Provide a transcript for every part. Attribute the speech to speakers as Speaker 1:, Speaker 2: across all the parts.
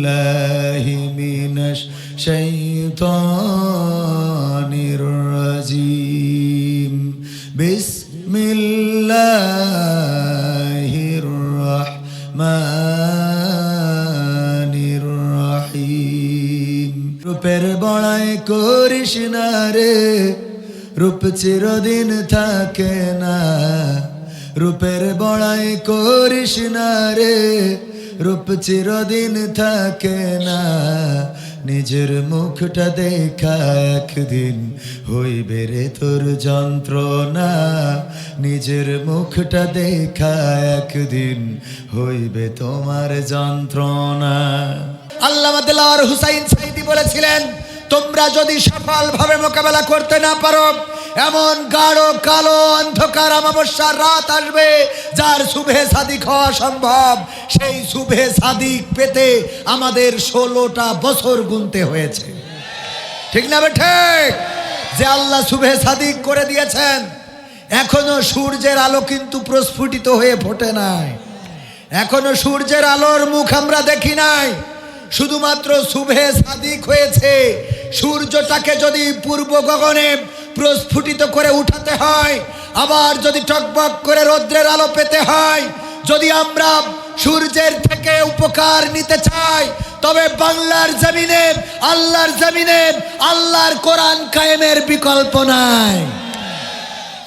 Speaker 1: بالله من الشيطان الرجيم بسم الله الرحمن الرحيم রূপের বড়াই করিস না রে রূপ চিরদিন থাকে না রূপের বড়াই করিস না রে রূপ চিরদিন থাকে না। নিজের মুখটা দেখা একদিন হইবে রে তোর যন্ত্রণা। নিজের মুখটা দেখা একদিন হইবে তোমার যন্ত্রণা। আল্লামা দিলাওয়ার হুসাইন সাইদি বলেছিলেন, তোমরা যদি সফলভাবে মোকাবেলা করতে না পারো এমন গাঢ়, কালো অন্ধকার অমাবস্যার রাত আসবে যার শুভে সাদিক হওয়া সম্ভব। সেই শুভে সাদিক পেতে আমাদের ষোলোটা বছর গুনতে হয়েছে। ঠিক না ঠিক? যে আল্লাহ শুভে সাদিক করে দিয়েছেন, এখনও সূর্যের আলো কিন্তু প্রস্ফুটিত হয়ে ফোটে নাই। এখনও সূর্যের আলোর মুখ আমরা দেখি নাই। শুধুমাত্র শুভে সাদিক হয়েছে সূর্যটাকে যদি পূর্ব গগনে প্রস্ফুটিত করে উঠাতে হয়, আবার যদি টকবক করে রৌদ্রের আলো পেতে হয়, যদি আমরা সূর্যের থেকে উপকার নিতে চাই, তবে বাংলার জমিনে, আল্লাহর জমিনে, আল্লাহর কোরআন কায়েমের বিকল্প নাই।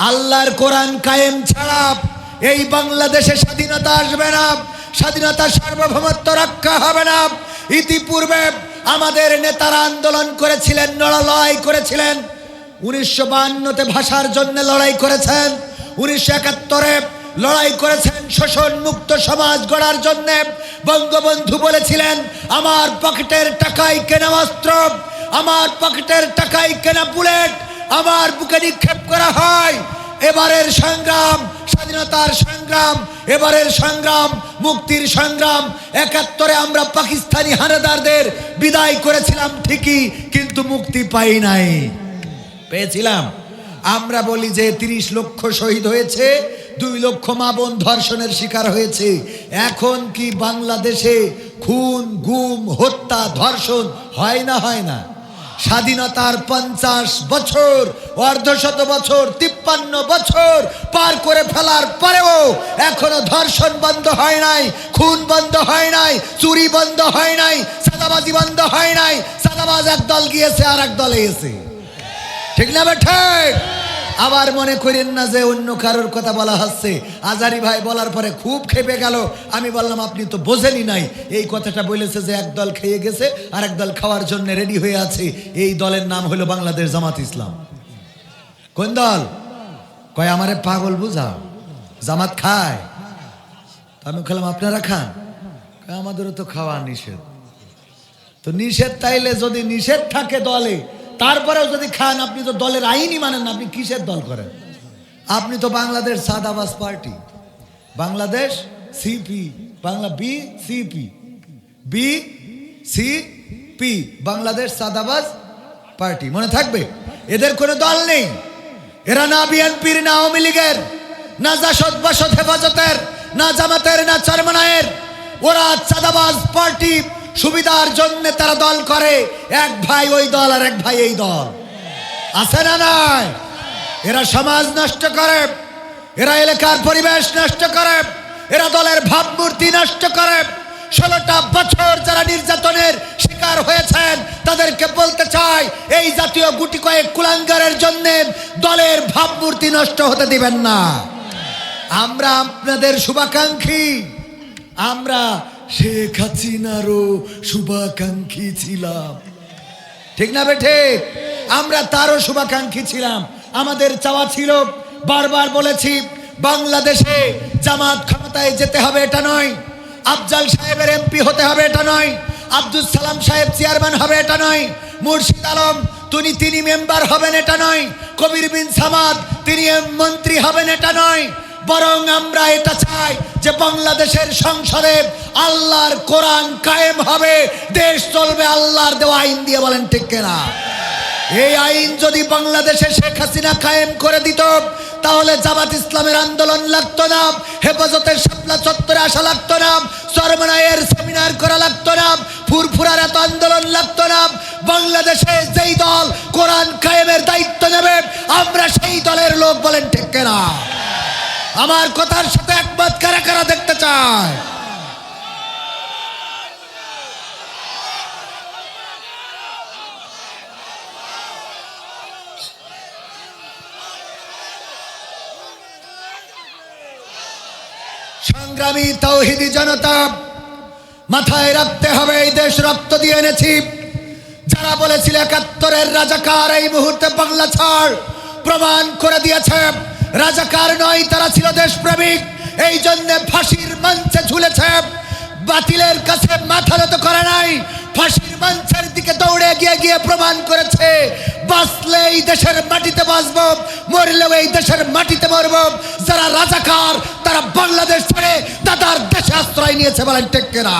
Speaker 1: আল্লাহর কোরআন কায়েম ছাড়া এই বাংলাদেশে স্বাধীনতা আসবে না স্বাধীনতা সার্বভৌমত্ব রক্ষা হবে না। ইতিপূর্বে আমাদের নেতারা আন্দোলন করেছিলেন লড়াই করেছিলেন। উনিশশো বান্নতে ভাষার জন্য লড়াই করেছেন। উনিশশো একাত্তরে লড়াই করেছেন শোষণ মুক্ত সমাজ গড়ার জন্য। বঙ্গবন্ধু বলেছিলেন, আমার পকেটের টাকায় কেনা অস্ত্র, আমার পকেটের টাকায় কেনা বুলেট, আমার বুকে নিক্ষেপ করা হয়। এবারের সংগ্রাম, স্বাধীনতার সংগ্রাম, এবারের সংগ্রাম, মুক্তির সংগ্রাম। একাত্তরে আমরা পাকিস্তানি হানাদারদের বিদায় করেছিলাম ঠিকই, কিন্তু মুক্তি পাই নাই। পেয়েছিলাম। আমরা বলি যে তিরিশ লক্ষ শহীদ হয়েছে, দুই লক্ষ মা বোন ধর্ষণের শিকার হয়েছে। এখন কি বাংলাদেশে খুন, গুম, হত্যা, ধর্ষণ হয় না হয় না? স্বাধীনতার পঞ্চাশ বছর, অর্ধশত বছর, তিপ্পান্ন বছর পার করে ফেলার পরেও এখনও ধর্ষণ বন্ধ হয় নাই, খুন বন্ধ হয় নাই, চুরি বন্ধ হয় নাই সাদাবাজি বন্ধ হয় নাই সাদাবাজ এক দল গিয়েছে আর এক দলে এসে ঠিক না বে ঠিক? আবার মনে করেন না যে অন্য কারোর কথা বলা হচ্ছে। আজারি ভাই বলার পরে খুব খেপে গেল। আমি বললাম, আপনি তো বোঝেনি নাই। এই কথাটা বলেছে যে এক দল খেয়ে গেছে আর এক দল খাওয়ার জন্য রেডি হয়ে আছে। এই দলের নাম হলো বাংলাদেশ জামাত ইসলাম। কোন দল? কয়, আমারে পাগল বুঝাও। জামাত খায়। আমি খেলাম আপনারা খান? আমাদেরও তো খাওয়া নিষেধ। তো নিষেধ তাইলে যদি নিষেধ থাকে দলে তারপরেও যদি খান, আপনি তো দলের আইনই মানেন না, আপনি কিসের দল করেন? আপনি তো Bangladesh সাদাবাস party. Bangladesh C P Bangla B C P B C P Bangladesh সাদাবাস party. মনে থাকবে? এদের কোনো দল নেই। এরা না বিএনপির, না আওয়ামী লীগের, না জাসদ বাসদ হেফাজতের, না জামাতের, না চরমনায়ের। ওরা চাঁদাবাজ পার্টি সুবিধার জন্য তারা দল করে। এক ভাই ওই দল আর এক ভাই এই দল। আছে না নাই? এরা সমাজ নষ্ট করে, এরা এলাকার পরিবেশ নষ্ট করে, এরা দলের ভাবমূর্তি নষ্ট করে। ষোলোটা বছর যারা নির্যাতনের শিকার হয়েছেন, তাদেরকে বলতে চাই, এই জাতীয় গুটি কয়েক কুলাঙ্গারের জন্য দলের ভাবমূর্তি নষ্ট হতে দিবেন না। আমরা আপনাদের শুভাকাঙ্ক্ষী। আমরা শেখ হাসিনারও শুভাকাঙ্ক্ষী ছিলাম। ঠিক না বেঠে আমরা তারও শুভাকাঙ্ক্ষী ছিলাম। আমাদের চাওয়া ছিল, বারবার বলেছি, বাংলাদেশে জামাত ক্ষমতায় যেতে হবে এটা নয়। আফজাল সাহেবের এমপি হতে হবে এটা নয়। আব্দুল সালাম সাহেব চেয়ারম্যান হবে এটা নয়। মুর্শিদ আলম তিনি তিনি মেম্বার হবেন এটা নয়। কবির বিন সামাদ, তিনি মন্ত্রী হবেন এটা নয়। বরং আমরা এটা চাই যে বাংলাদেশের সংসদে আল্লাহর কোরআন কায়েম হবে, দেশ চলবে আল্লাহর দেওয়া আইন দিয়ে বলেন ঠিক কেনা? এই আইন যদি বাংলাদেশে শেখ হাসিনা কায়েম করে দিত, তাহলে জামাত ইসলামের আন্দোলন লাগতো না, হেফাজতের শাপলা চত্বরে আসা লাগতো না চরমনায়ের সেমিনার করা লাগতো না, ফুরফুরার এত আন্দোলন লাগতো না, বাংলাদেশে যেই দল কোরআন কায়েমের দায়িত্ব নেবে, আমরা সেই দলের লোক বলেন ঠিক না আমার কথার সাথে একমত কারা কারা দেখতে চায়? সংগ্রামী তৌহিদি জনতা, মাথায় রাখতে হবে এই দেশ রক্ত দিয়ে এনেছি। যারা বলেছিল একাত্তরের রাজাকার এই মুহূর্তে বাংলা ছাড় প্রমাণ করে দিয়েছে। রাজাকার নয়, তারা ছিল দেশপ্রেমিক। এই জন্য ফাঁসির মঞ্চে ঝুলেছে। বাতিলের কাছে মাথা নত করে নাই। ফাঁসির মঞ্চের দিকে দৌড়ে গিয়ে গিয়ে প্রমাণ করেছে, বাঁচলে এই দেশের মাটিতে বাঁচব, মরলেও এই দেশের মাটিতে মরব। যারা রাজাকার, তারা বাংলাদেশ ছেড়ে দাদার দেশে আশ্রয় নিয়েছে বলেন টেক্কেরা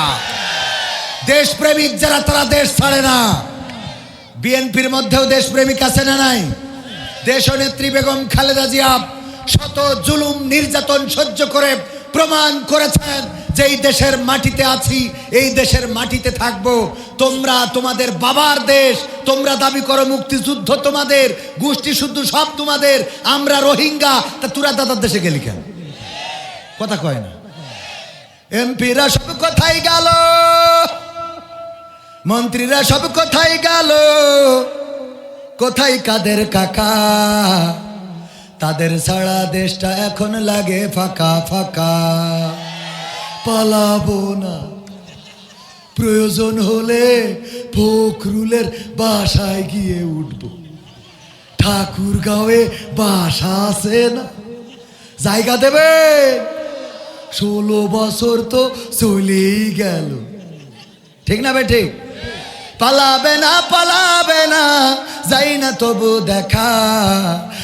Speaker 1: দেশপ্রেমিক যারা, তারা দেশ ছাড়ে না। বিএনপির মধ্যেও দেশপ্রেমিক আছে না নাই? দেশ দেশনেত্রী বেগম খালেদা জিয়া শত জুলুম নির্যাতন সহ্য করে প্রমাণ করেছেন যে এই দেশের মাটিতে আছি, এই দেশের মাটিতে থাকব। তোমরা তোমাদের বাবার দেশ, তোমরা দাবি করো মুক্তিযুদ্ধ তোমাদের, গোষ্ঠী শুদ্ধ সব তোমাদের, আমরা রোহিঙ্গা। তা তোরা দাদার দেশে গেলি কেন? কথা কয় না। এমপিরা সব কোথায় গেল, মন্ত্রীরা সব কোথায় গেল, কোথায় কাদের কাকা? তাদের সারা দেশটা এখন লাগে ফাঁকা ফাঁকা। পালাবো না। প্রয়োজন হলে ফখরুলের বাসায় গিয়ে উঠব। ঠাকুর গাঁয়ে বাসা আছে না? জায়গা দেবে? ষোলো বছর তো চলেই গেল। ঠিক না বে ঠিক? পালাবে না পালাবে না, যাই না তবু দেখা।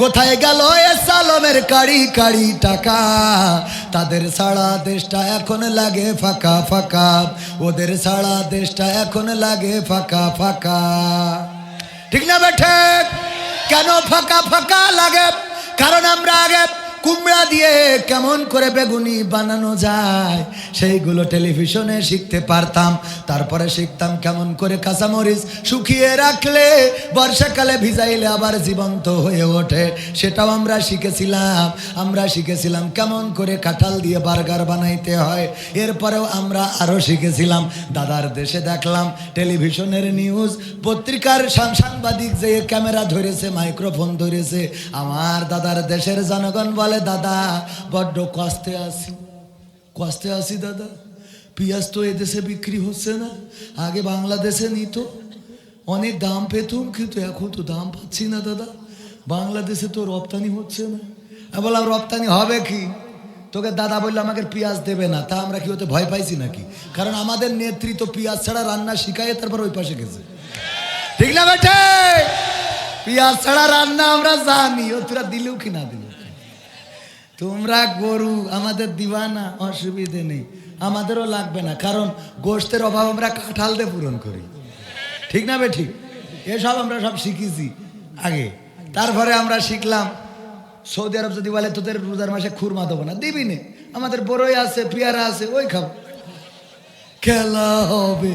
Speaker 1: কোথায় গেল এ সালমের কাড়ি কাড়ি টাকা? তাদের সারা দেশটা এখন লাগে ফাঁকা ফাঁকা। ওদের সারা দেশটা এখন লাগে ফাঁকা ফাঁকা। ঠিক না বেঠে কেন ফাঁকা ফাঁকা লাগে? কারণ আমরা আগে কুমড়া দিয়ে কেমন করে বেগুনি বানানো যায়, সেইগুলো টেলিভিশনে শিখতে পারতাম। তারপরে শিখতাম কেমন করে কাঁচামরিচ শুকিয়ে রাখলে, বর্ষাকালে ভিজাইলে আবার জীবন্ত হয়ে ওঠে। সেটাও আমরা শিখেছিলাম আমরা শিখেছিলাম কেমন করে কাঁঠাল দিয়ে বার্গার বানাইতে হয়। এরপরেও আমরা আরও শিখেছিলাম। দাদার দেশে দেখলাম টেলিভিশনের নিউজ, পত্রিকার সাংবাদিক যে ক্যামেরা ধরেছে, মাইক্রোফোন ধরেছে, আমার দাদার দেশের জনগণ বলে দাদা, বড্ড কষ্টে আছি। কষ্টে আছি, দাদা। পেঁয়াজ তো এদেশে বিক্রি হচ্ছে না। আগে বাংলাদেশে নিত। অনেক দাম পেতুম, কিন্তু এখন তো দাম পাচ্ছি না, দাদা। বাংলাদেশে তো রপ্তানি হচ্ছে না। আমি বললাম, রপ্তানি হবে কি? তোকে দাদা বলল, আমাকে পেঁয়াজ দেবে না। তা আমরা কি হতে ভয় পাইছি নাকি? কারণ আমাদের নেত্রী তো পেঁয়াজ ছাড়া রান্না শিখায় তারপর ওই পাশে গেছে। ঠিক না বেটে পেঁয়াজ ছাড়া রান্না আমরা জানি। ও তোরা দিলেও কি না দিলেও কি। তোমরা গরু আমাদের দিবা না অসুবিধে নেই। আমাদেরও লাগবে না, কারণ গোষ্ঠের অভাব আমরা কাঁঠাল দিয়ে পূরণ করি। ঠিক না বে ঠিক? এসব আমরা সব শিখেছি আগে। তারপরে আমরা শিখলাম, সৌদি আরব যদি বলে, তোদের রোজার মাসে খুরমা দেবো না। দিবি নে। আমাদের বড়ই আছে, পেয়ারা আছে, ওই খাব খেলা হবে।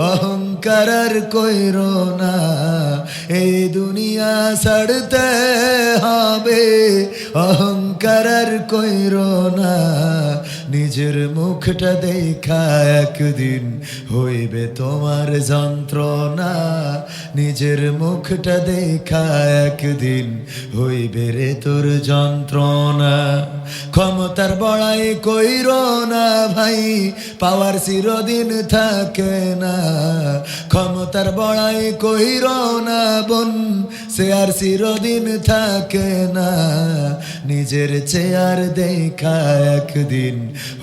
Speaker 1: অহংকার কইর না। এই দুনিয়া ছাড়তে হবে। অহংকার কইর না। নিজের মুখটা দেখা একদিন হইবে তোমার যন্ত্রণা। নিজের মুখটা দেখা একদিন হইবে রে তোর যন্ত্রণা। ক্ষমতার বড়াই কইর না ভাই, পাওয়ার চিরদিন থাকে না। ক্ষমতার বড়াই কইর না বোন, সে আর চিরদিন থাকে না। নিজের চেয়ার দেখা একদিন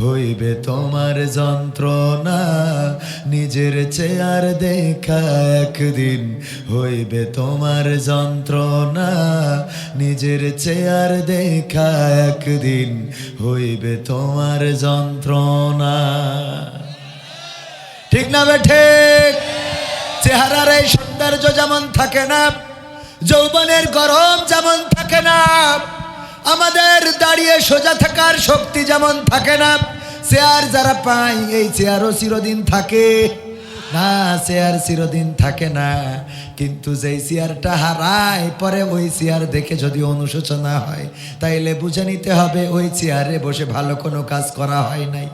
Speaker 1: হইবে তোমার যন্ত্রণা। নিজের চেয়ার দেখা একদিন হইবে তোমার যন্ত্রণা। নিজের চেয়ার দেখা একদিন হইবে তোমার যন্ত্রণা। ঠিক না বেঠে চেহারার এই সৌন্দর্য যেমন থাকে না, যৌবনের গরম যেমন থাকে না, আমাদের দাঁড়িয়ে সোজা থাকার শক্তি যেমন থাকে না চেয়ার যারা পায় এই চেয়ারও চিরদিন থাকে। না চেয়ার চিরদিন থাকে না, কিন্তু যেই চেয়ারটা হারায়, পরে ওই চেয়ার দেখে যদি অনুশোচনা হয়, তাইলে বুঝে নিতে হবে ওই চেয়ারে বসে ভালো কোনো কাজ করা হয় নাই।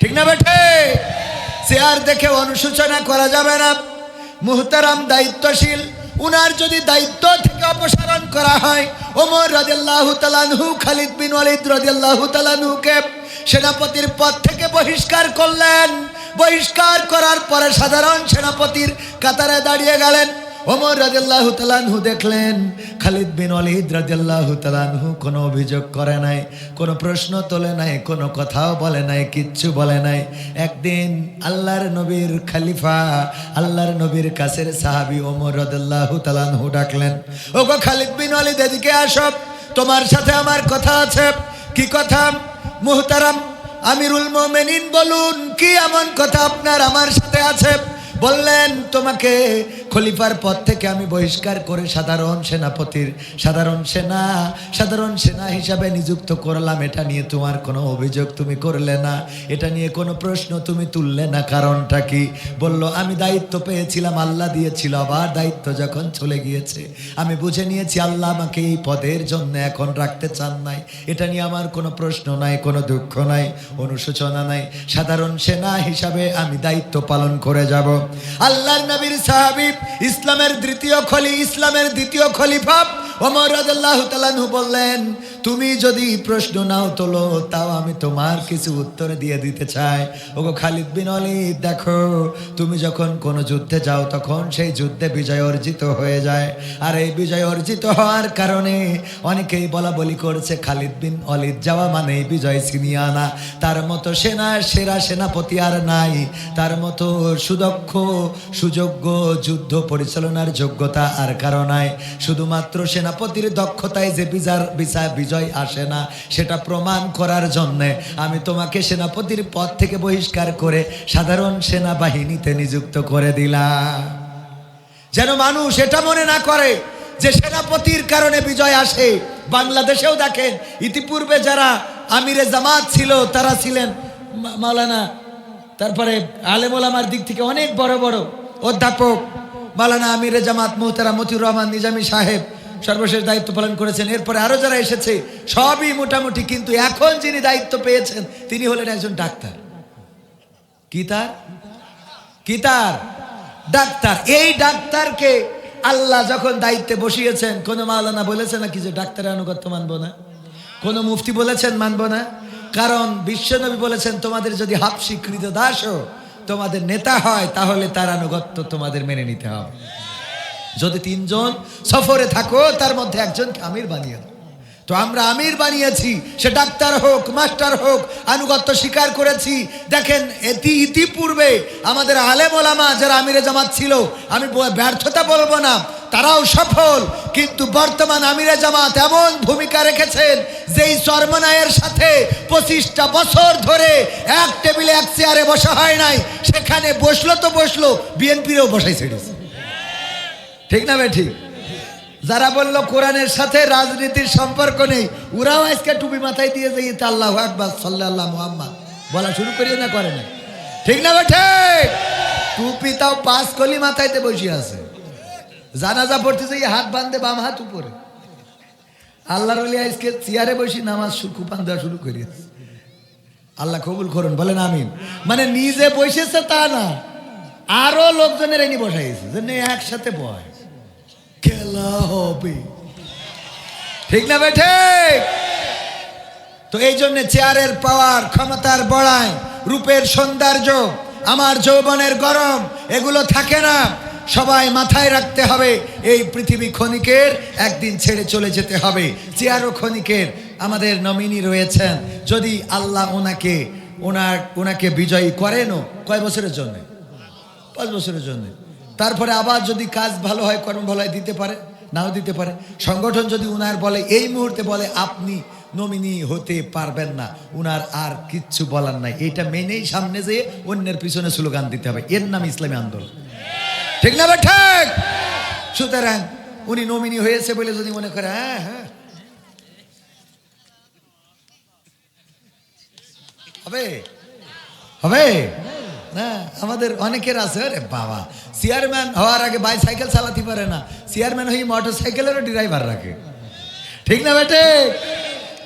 Speaker 1: ঠিক না বেঠে চেয়ার দেখে অনুশোচনা করা যাবে না। মুহতারাম দায়িত্বশীল। উনার যদি দায়িত্ব থেকে অপসারণ করা হয়, ওমর রাদিয়াল্লাহু তালানহু খালিদ বিন ওয়ালিদ রাদিয়াল্লাহু তালানহুকে সেনাপতির পদ থেকে বহিষ্কার করলেন। বহিষ্কার করার পরে সাধারণ সেনাপতির কাতারে দাঁড়িয়ে গেলেন। ওমর রাদিয়াল্লাহু তালানহু দেখলেন, খালিদ বিন ওয়ালিদ রাদিয়াল্লাহু তালানহু কোনো অভিযোগ করে নাই, কোনো প্রশ্ন তোলে নাই, কোনো কথাও বলে নাই, কিচ্ছু বলে নাই। একদিন আল্লাহর নবীর খালিফা, আল্লাহর নবীর কাছের সাহাবি ওমর রাদিয়াল্লাহু তালানহু ডাকলেন, ওগো খালিদ বিন ওয়ালিদ, এদিকে আসো, তোমার সাথে আমার কথা আছে, কি কথা? মুহতারাম আমিরুল মোমেনিন বলুন, কি এমন কথা আপনার আমার সাথে আছে? বললেন, তোমাকে খলিফার পদ থেকে আমি বহিষ্কার করে সাধারণ সেনাপতির, সাধারণ সেনা সাধারণ সেনা হিসাবে নিযুক্ত করলাম। এটা নিয়ে তোমার কোনো অভিযোগ তুমি করলে না। এটা নিয়ে কোনো প্রশ্ন তুমি তুললে না। কারণটা কি? বলল, আমি দায়িত্ব পেয়েছিলাম, আল্লাহ দিয়েছিল। আবার দায়িত্ব যখন চলে গিয়েছে, আমি বুঝে নিয়েছি আল্লাহ আমাকে এই পদের জন্য এখন রাখতে চান নাই। এটা নিয়ে আমার কোনো প্রশ্ন নাই, কোনো দুঃখ নাই, অনুশোচনা নাই। সাধারণ সেনা হিসাবে আমি দায়িত্ব পালন করে যাব। আল্লাহর নবীর সাহাবিব ইসলামের দ্বিতীয় খলি, ইসলামের দ্বিতীয় খলিফা ওমর রাদিয়াল্লাহু তাআলাহু বললেন, তুমি যদি প্রশ্ন নাও তোলো, তাও আমি তোমার কিছু উত্তর দিয়ে দিতে চাই। ওগো খালিদ বিন ওয়ালিদ, দেখো, তুমি যখন কোন যুদ্ধে যাও, তখন সেই যুদ্ধে বিজয় অর্জিত হয়ে যায়। আর এই বিজয় অর্জিত হওয়ার কারণে অনেকেই বলা বলি করছে, খালিদ বিন অলিদ যাওয়া মানে বিজয় ছিনিয়ে আনা। তার মতো সেনা, সেরা সেনাপতি আর নাই। তার মতো সুদক্ষ সুযোগ্য যুদ্ধ পরিচালনার যোগ্যতা আর কারও নাই। শুধুমাত্র সেনাপতির দক্ষতায় যে বিজার বিচার বিজয় আসে না, সেটা প্রমাণ করার জন্যে আমি তোমাকে সেনাপতির পদ থেকে বহিষ্কার করে সাধারণ সেনাবাহিনীতে নিযুক্ত করে দিলাম। যেন মানুষ এটা মনে না করে যে সেনাপতির কারণে বিজয় আসে। বাংলাদেশেও দেখেন, ইতিপূর্বে যারা আমিরে জামাত ছিল, তারা ছিলেন মা- মাওলানা তারপরে আলেমোলামার দিক থেকে অনেক বড় বড় অধ্যাপক মাওলানা আমিরে জামাত মোহতারা মতিউর রহমান নিজামী সাহেব সর্বশেষ দায়িত্ব পালন করেছেন। এরপরে আরও যারা এসেছে, সবই মোটামুটি কিন্তু এখন যিনি দায়িত্ব পেয়েছেন, তিনি হলেন একজন ডাক্তার। কি তার? কি তার? ডাক্তার। এই ডাক্তারকে আল্লাহ যখন দায়িত্বে বসিয়েছেন, কোন মাওলানা বলেছে নাকি যে ডাক্তারের আনুগত্য মানবো না? কোন মুফতি বলেছেন মানবো না? কারণ বিশ্বনবী বলেছেন, তোমাদের যদি হাফ স্বীকৃত দাসও তোমাদের নেতা হয়, তাহলে তার আনুগত্য তোমাদের মেনে নিতে হবে। যদি তিনজন সফরে থাকো, তার মধ্যে একজনকে আমির বানিয়ে দাও। তো আমরা আমির বানিয়েছি, সে ডাক্তার হোক, মাস্টার হোক, আনুগত্য স্বীকার করেছি। দেখেন এটি ইতিপূর্বে আমাদের আলেম ওলামা যারা আমিরে জামাত ছিল, আমি ব্যর্থতা বলব না তারাও সফল, কিন্তু বর্তমান আমিরা জামাত এমন ভূমিকা রেখেছেন যেই চর্মনায়ের সাথে পঁচিশটা বছর ধরে এক টেবিলে এক চেয়ারে বসা হয় নাই, সেখানে বসল তো বসল, বিএনপিরও বসাই ছেড়েছে ঠিক না ঠিক? যারা বলল কোরআনের সাথে রাজনীতির সম্পর্ক নেই, ওরাও আজকে টুপি মাথায় দিয়ে যাই তা আল্লাহ আকবার সাল্লাহ মুহাম্মদ বলা শুরু করিয়ে না, করে না। ঠিক না ঠিক? টুপি তাও পাঁচ কলি মাথায়তে বসে আছে। জানাজা পড়তে যাই হাত বাঁধে বাম হাত উপরে। আল্লাহর ওলি আজকে চেয়ারে বসে নামাজ কুপান দেওয়া শুরু করিয়েছে। আল্লাহ কবুল করুন, বলেন আমিন। মানে নিজে বসেছে তা না, আরও লোকজনের এনে বসাইছে, যে একসাথে বয়। খেলা হবে। ঠিক না বেঠে? তো এই জন্য চেয়ারের পাওয়ার, ক্ষমতার বড়ায় রূপের সৌন্দর্য, আমার যৌবনের গরম, এগুলো থাকে না। সবাই মাথায় রাখতে হবে, এই পৃথিবী ক্ষণিকের, একদিন ছেড়ে চলে যেতে হবে। চেয়ারও ক্ষণিকের, আমাদের নমিনি রয়েছেন। যদি আল্লাহ ওনাকে, ওনার, ওনাকে বিজয়ী করেনও, কয় বছরের জন্য? পাঁচ বছরের জন্য। তারপরে আবার যদি কাজ ভালো হয়, কর্ম ভালো হয়, দিতে পারে, নাও দিতে পারে। সংগঠন যদি উনার বলে, এই মুহূর্তে বলে, আপনি নমিনি হতে পারবেন না, উনার আর কিচ্ছু বলার নাই। এটা মেনেই সামনে যেয়ে অন্যের পিছনে স্লোগান দিতে হবে। এর নাম ইসলামী আন্দোলন। ঠিক না ঠিক? সুতরাং উনি নমিনি হয়েছে বলে যদি মনে করে হ্যাঁ হ্যাঁ। হবে? হবে? না, আমাদের অনেকের আছে, আরে বাবা। চেয়ারম্যান হওয়ার আগে বাইসাইকেল চালাতে পারে না। চেয়ারম্যান হয়ে মোটর সাইকেলেরও ড্রাইভার রাখে। ঠিক না বেটে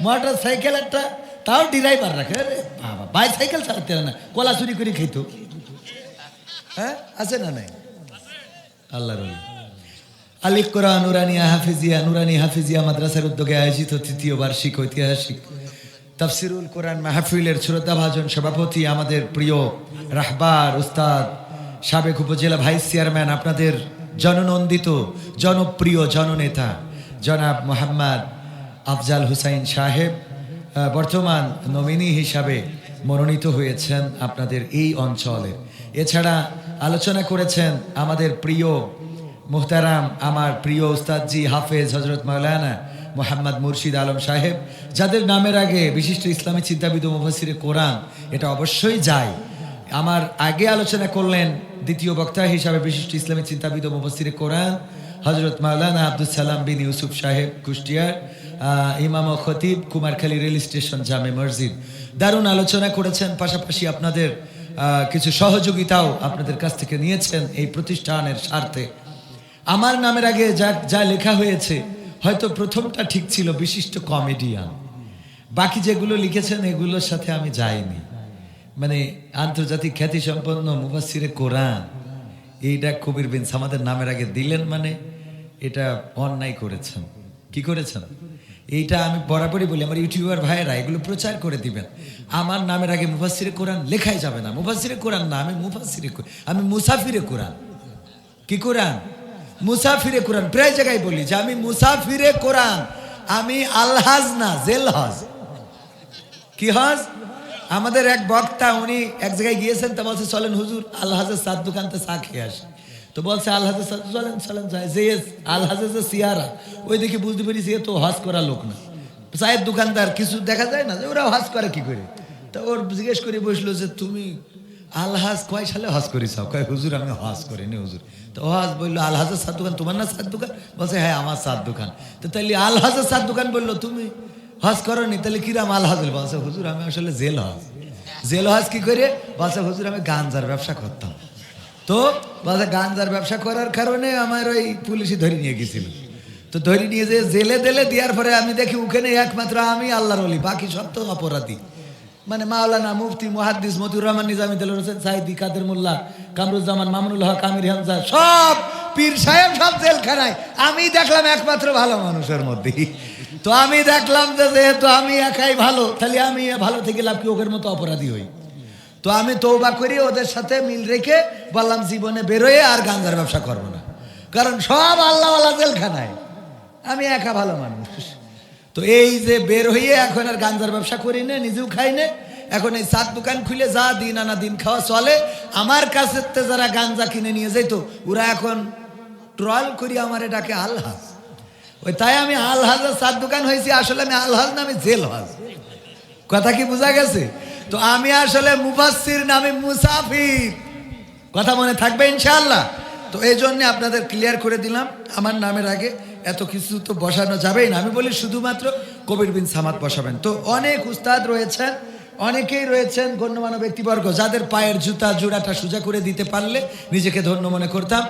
Speaker 1: মোটর সাইকেল একটা তাও ড্রাইভার রাখে। আরে বাবা, বাইসাইকেল চালাতে পারে না। কলা চুরি করে খেত। হ্যাঁ আছে না নাই? আল্লাহ আলিক কোরআন নুরানিয়া হাফিজিয়া নুরানি হাফিজিয়া মাদ্রাসার উদ্যোগে আয়োজিত তৃতীয় বার্ষিক ঐতিহাসিক তাফসিরুল কোরআন মাহফিলের শ্রদ্ধাভাজন সভাপতি আমাদের প্রিয় রাহবার উস্তাদ, সাবেক উপজেলা ভাইস চেয়ারম্যান, আপনাদের জননন্দিত, জনপ্রিয় জননেতা, জনাব মোহাম্মদ আফজাল হুসাইন সাহেব বর্তমান নমিনি হিসাবে মনোনীত হয়েছেন আপনাদের এই অঞ্চলে। এছাড়া আলোচনা করেছেন আমাদের প্রিয় মুহতারাম, আমার প্রিয় উস্তাদজি হাফেজ হজরত মাওলানা মোহাম্মদ মুর্শিদ আলম সাহেব, যাদের নামের আগে বিশিষ্ট ইসলামী চিন্তাবিদ মুফাসিরে কোরআন, এটা অবশ্যই যায়। আমার আগে আলোচনা করলেন দ্বিতীয় বক্তা হিসাবে বিশিষ্ট ইসলামী চিন্তাবিদ ও মুফাসসিরে কোরআন হজরত মাওলানা আব্দুল সালাম বিন ইউসুফ সাহেব, কুষ্টিয়ার ইমাম ও খতিব কুমারখালী রেল স্টেশন জামে মসজিদ। দারুণ আলোচনা করেছেন, পাশাপাশি আপনাদের কিছু সহযোগিতাও আপনাদের কাছ থেকে নিয়েছেন এই প্রতিষ্ঠানের স্বার্থে। আমার নামের আগে যা যা লেখা হয়েছে, হয়তো প্রথমটা ঠিক ছিল বিশিষ্ট কমেডিয়ান। বাকি যেগুলো লিখেছেন, এগুলোর সাথে আমি যাইনি। মানে আন্তর্জাতিক খ্যাতি সম্পন্ন মুবাসিরে কোরআন এইটা কবির বিন আমাদের নামের আগে দিলেন মানে এটা অন্যায় করেছেন। কি করেছেন? এইটা আমি বরাবরই বলি, আমার ইউটিউবার ভাইয়েরা এগুলো প্রচার করে দিবেন। আমার নামের আগে মুফাসিরে কোরআন লেখাই যাবে না। মুফাসিরে কোরআন না, আমি মুফাসিরে। আমি মুসাফিরে কোরআন। কি কোরআন? মুসাফিরে কোরআন। প্রায় জায়গায় বলি যে আমি মুসাফিরে কোরআন। আমি আলহাজ না, জেল হজ। কি হজ? আমাদের এক বক্তা, উনি এক জায়গায় গিয়েছেন, তা বলছে, চলেন হুজুর আলহাজের সাত দোকানতে চা খেয়ে আসি। তো বলছে আলহাজের সাথে চলেন চলেন যায় যে আলহাজের সিয়ারা ওই দেখে বুঝতে পেরেছি, এ তো হজ করা লোক না। চায়ের দোকানদার কিছু দেখা যায় না যে ওরা হজ করে কি করে? তা ওর জিজ্ঞেস করে বসল যে, তুমি আলহাজ কয় সালে হজ করিস কয়, হুজুর, আমি হজ করিনি, হুজুর। তো হজ বলল আলহাজের সাত দোকান, তোমার না সাত দোকান? বলছে হ্যাঁ আমার সাত দোকান। তো তাইলে আলহাজের সাত দোকান বলল, তুমি হজ করনি? তাহলে কিরাম আলহাজ বলছে, হুজুর, আমি আসলে জেল হজ। জেল হজ কি করে? বলছে, হুজুর, আমি গাঞ্জার ব্যবসা করতাম। তো বলছে, গাঞ্জার ব্যবসা করার কারণে আমার ওই পুলিশই ধরে নিয়ে গেছিল। তো ধরে নিয়ে যে জেলে দেলে দেওয়ার পরে আমি দেখি ওখানে একমাত্র আমি আল্লাহর অলি বাকি সব তো অপরাধী। মানে মাওলানা মুফতি মুহাদ্দিস মতিউর রহমান নিজামী দিল হোসেন, সাইদি কাদের মোল্লা, কামরুজ্জামান মামুনুল হক, আমির হামজা, সব পীর সাহেব সব জেলখানায়। আমি দেখলাম একমাত্র ভালো মানুষের মধ্যে। তো আমি দেখলাম যে যেহেতু আমি একাই ভালো, তাহলে আমি ভালো থেকে লাভ কি ওদের মতো অপরাধী হই? তো আমি তৌবা করি, ওদের সাথে মিল রেখে বললাম, জীবনে বেরোয় আর গাঞ্জার ব্যবসা করব না। কারণ সব আল্লাহওয়ালা জেলখানায়। আমি একা ভালো মানুষ। তো এই যে বের হইয়ে এখন আর গাঞ্জার ব্যবসা করি না, নিজেও খাই না, এখন এই সাত দোকান খুলে যা দিন আনা দিন খাওয়া চলে। আমার কাছে যারা গাঞ্জা কিনে নিয়ে যেত ওরা এখন ট্রল করি আমার এটাকে আলহাজ। ওই তাই আমি আলহাজের সাত দোকান হয়েছি আসলে আমি আলহাজ না, আমি জেল হাজ কথা কি বোঝা গেছে? তো আমি আসলে মুফাসসির নামে মুসাফির। কথা মনে থাকবে ইনশাল্লাহ তো এই জন্যে আপনাদের ক্লিয়ার করে দিলাম, আমার নামের আগে। এত কিছু তো বসানো যাবেই না। আমি বলি শুধুমাত্র কবির বিন সামাদ বসাবেন। তো অনেক উস্তাদ রয়েছেন, অনেকেই রয়েছেন গণ্যমান্য ব্যক্তিবর্গ, যাদের পায়ের জুতা জোড়াটা সোজা করে দিতে পারলে নিজেকে ধন্য মনে করতাম।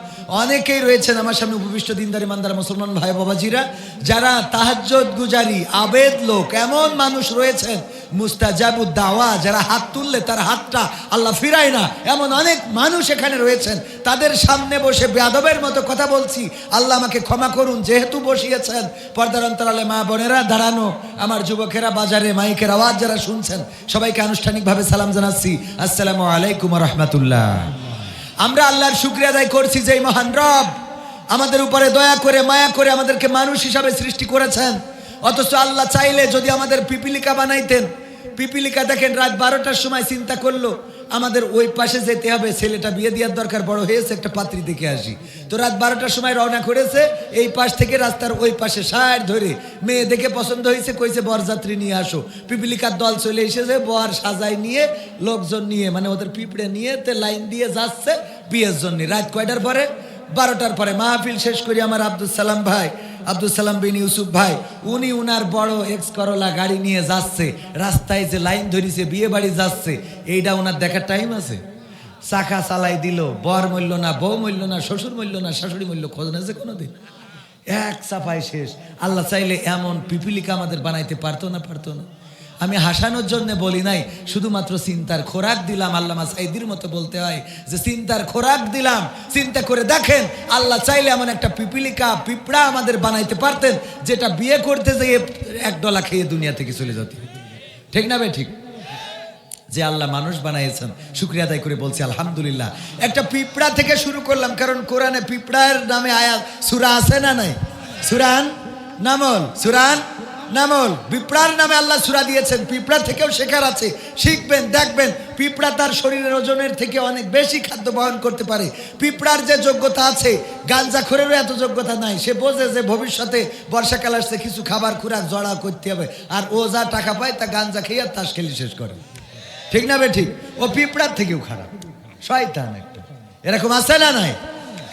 Speaker 1: অনেকেই রয়েছেন আমার সামনে উপবিষ্ট দিনদারি মান্দার মুসলমান ভাই বাবাজিরা যারা তাহাজ্জত গুজারি, আবেদ লোক, এমন মানুষ রয়েছেন মুস্তাজাবুদ দাওয়া, যারা হাত তুললে তার হাতটা আল্লাহ ফিরায় না। এমন অনেক মানুষ এখানে রয়েছেন। তাদের সামনে বসে মতো কথা বলছি। আল্লাহ আমাকে ক্ষমা করুন, যেহেতু বসিয়েছেন। মা বোনেরা দাঁড়ানো, আমার যুবকেরা বাজারে মাইকের আওয়াজ যারা শুনছেন, সবাইকে আনুষ্ঠানিকভাবে সালাম জানাচ্ছি। আসসালামু আলাইকুম রহমতুল্লাহ আমরা আল্লাহর শুক্রিয়া আদায় করছি যে মহান রব আমাদের উপরে দয়া করে, মায়া করে আমাদেরকে মানুষ হিসাবে সৃষ্টি করেছেন। অথচ আল্লাহ চাইলে যদি আমাদের পিপিলিকা বানাইতেন, পিপিলিকা দেখেন রাত বারোটার সময় চিন্তা করল, আমাদের ওই পাশে যেতে হবে, ছেলেটা বিয়ে দেওয়ার দরকার, বড় হয়েছে, একটা পাত্রী দেখে আসি। তো রাত বারোটার সময় রওনা করেছে, এই পাশ থেকে রাস্তার ওই পাশে সার ধরে। মেয়ে দেখে পছন্দ হয়েছে, কইছে, বরযাত্রী নিয়ে আসো। পিপিলিকার দল চলে এসেছে, বর সাজাই নিয়ে, লোকজন নিয়ে মানে ওদের পিঁপড়ে নিয়ে তে লাইন দিয়ে যাচ্ছে, বিয়ের জন্য। রাত কয়টার পরে? বারোটার পরে মাহফিল শেষ করি আমার আব্দুল সালাম ভাই আব্দুল সালাম বিন ইউসুফ ভাই। উনি উনার বড় এক্স করলা গাড়ি নিয়ে যাচ্ছে, রাস্তায় যে লাইন ধরিছে, বিয়ে বাড়ি যাচ্ছে এইটা ওনার দেখার টাইম আছে। চাকা চালাই দিল, বর মূল্য না, বউ মূল্য না, শ্বশুর মূল্য না, শাশুড়ি মূল্য খোঁজ নেছে কোনোদিন? এক চাপায় শেষ। আল্লাহ চাইলে এমন পিপিলিকা আমাদের বানাইতে পারতো না পারতো না। আমি হাসানোর জন্য বলি নাই, শুধুমাত্র চিন্তার খোরাক দিলাম, আল্লামা সাইদির মতো বলতে হয়, যে চিন্তার খোরাক দিলাম, চিন্তা করে দেখেন, আল্লাহ চাইলে এমন একটা পিপিলিকা, পিঁপড়া আমাদের বানাইতে পারতেন, যেটা বিয়ে করতে যেয়ে এক ডলা খেয়ে দুনিয়া থেকে চলে যেত। ঠিক না ভাই ঠিক? যে আল্লাহ মানুষ বানাইছেন, শুক্রিয়া আদায় করে বলছি, আলহামদুলিল্লাহ। একটা পিঁপড়া থেকে শুরু করলাম, কারণ কোরআনে পিঁপড়ার নামে আয়াত, সুরা আছে না নাই? সুরান নামল, সুরান নামল। পিঁপড়ার নামে আল্লাহ সুরা দিয়েছেন। পিঁপড়া থেকেও শেখার আছে। শিখবেন, দেখবেন। পিঁপড়া তার শরীরের ওজনের থেকে অনেক বেশি খাদ্য বহন করতে পারে। পিঁপড়ার যে যোগ্যতা আছে গাঞ্জা গাঞ্জাখোরেরও এত যোগ্যতা নাই। সে বোঝে যে ভবিষ্যতে বর্ষাকাল আসছে, কিছু খাবার, খুরাক, জড়া করতে হবে। আর ও যা টাকা পায়, তা গাঞ্জা খেয়ে আর তাস খেলি শেষ করে। ঠিক না বে ঠিক? ও পিঁপড়ার থেকেও খারাপ। শয়তান একটা। এরকম আছে না নাই?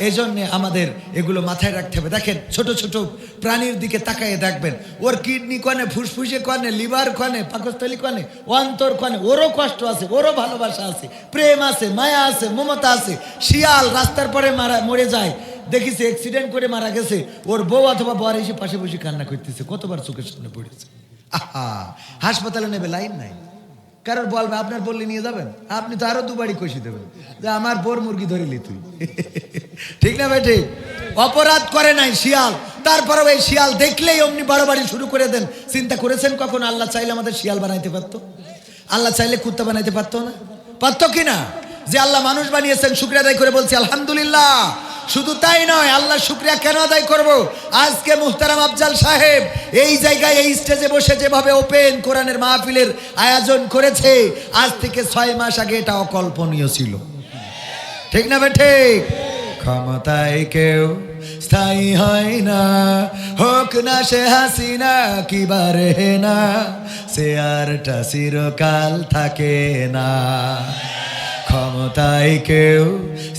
Speaker 1: এই জন্যে আমাদের এগুলো মাথায় রাখতে হবে। দেখেন, ছোট ছোট প্রাণীর দিকে তাকাইয়ে দেখবেন। ওর কিডনি কনে ফুসফুসে কনে লিভার কনে পাকস্থলী কনে অন্তর কনে ওরও কষ্ট আছে, ওরও ভালোবাসা আছে, প্রেম আছে, মায়া আছে, মমতা আছে। শিয়াল রাস্তার পরে মারা, মরে যায়। দেখিস অ্যাক্সিডেন্ট করে মারা গেছে। ওর বউ অথবা বর এসে পাশে বসে কান্না করতেছে। কতবার চোখের সামনে পড়েছে। আহা! হাসপাতালে নেবে লাইন নাই। কারণ বলবে, আপনার বললে নিয়ে যাবেন? আপনি তো আরও দুবারই কষি দেবেন। যে আমার বোর মুরগি ধরিলি তুই। ঠিক না ভাই অপরাধ করে নাই শিয়াল। তারপরেও এই শিয়াল দেখলেই অমনি বড় বাড়ি শুরু করে দেন। চিন্তা করেছেন কখন আল্লাহ চাইলে আমাদের শিয়াল বানাইতে পারতো? আল্লাহ চাইলে কুত্তা বানাইতে পারতো না? পারতো কি না? যে আল্লাহ মানুষ বানিয়েছেন শুক্রিয়া আদায় করে বলছি, আলহামদুলিল্লাহ শুধু তাই নয়, আল্লাহ শুক্রিয়া কেন আদায় করব? আজকে মুহতারাম আফজাল সাহেব এই জায়গায়, এই স্টেজে বসে যেভাবে ওপেন কোরআনের মাহফিলের আয়োজন করেছে, আজ থেকে ছয় মাস আগে এটা অকল্পনীয় ছিল। ঠিক না ঠিক? ক্ষমতায় কেউ স্থায়ী হয় না, হোক না সে হাসিনা, কি বারে না, সে আরটা চিরকাল থাকে না। ক্ষমতায় কেউ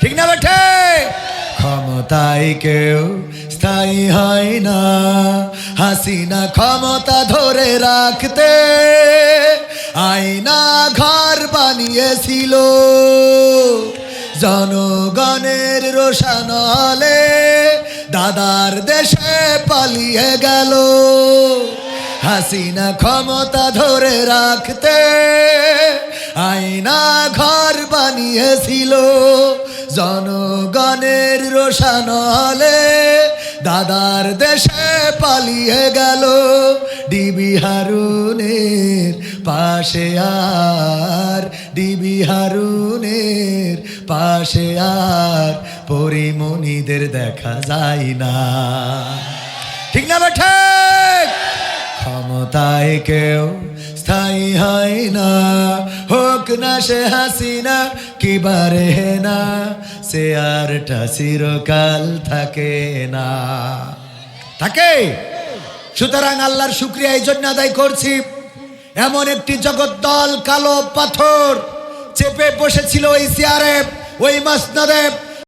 Speaker 1: ঠিক না বেঠে ক্ষমতায় কেউ স্থায়ী হয় না। হাসিনা ক্ষমতা ধরে রাখতে আয়না ঘর বানিয়েছিল। জনগণের রোশানলে দাদার দেশে পালিয়ে গেল। হাসিনা ক্ষমতা ধরে রাখতে আয়না ঘর বানিয়েছিল। জনগণের রোশানলে দাদার দেশে পালিয়ে গেল ডিবি হারুনের পাশে আর, ডিবি হারুনের পাশে আর, পরিমণিদের দেখা যায় না। ঠিক না বেঠে ক্ষমতায় কেউ স্থায়ী হয় না। হোক না সে হাসিনা, কি বারে না সে আরটা চিরকাল থাকে না। থাকে? সুতরাং আল্লাহর শুক্রিয়া এই জন্য আদায় করছি। এমন একটি জগদ্দল কালো পাথর, চেপে বসেছিল ওই চেয়ারে ওই মাসনাদে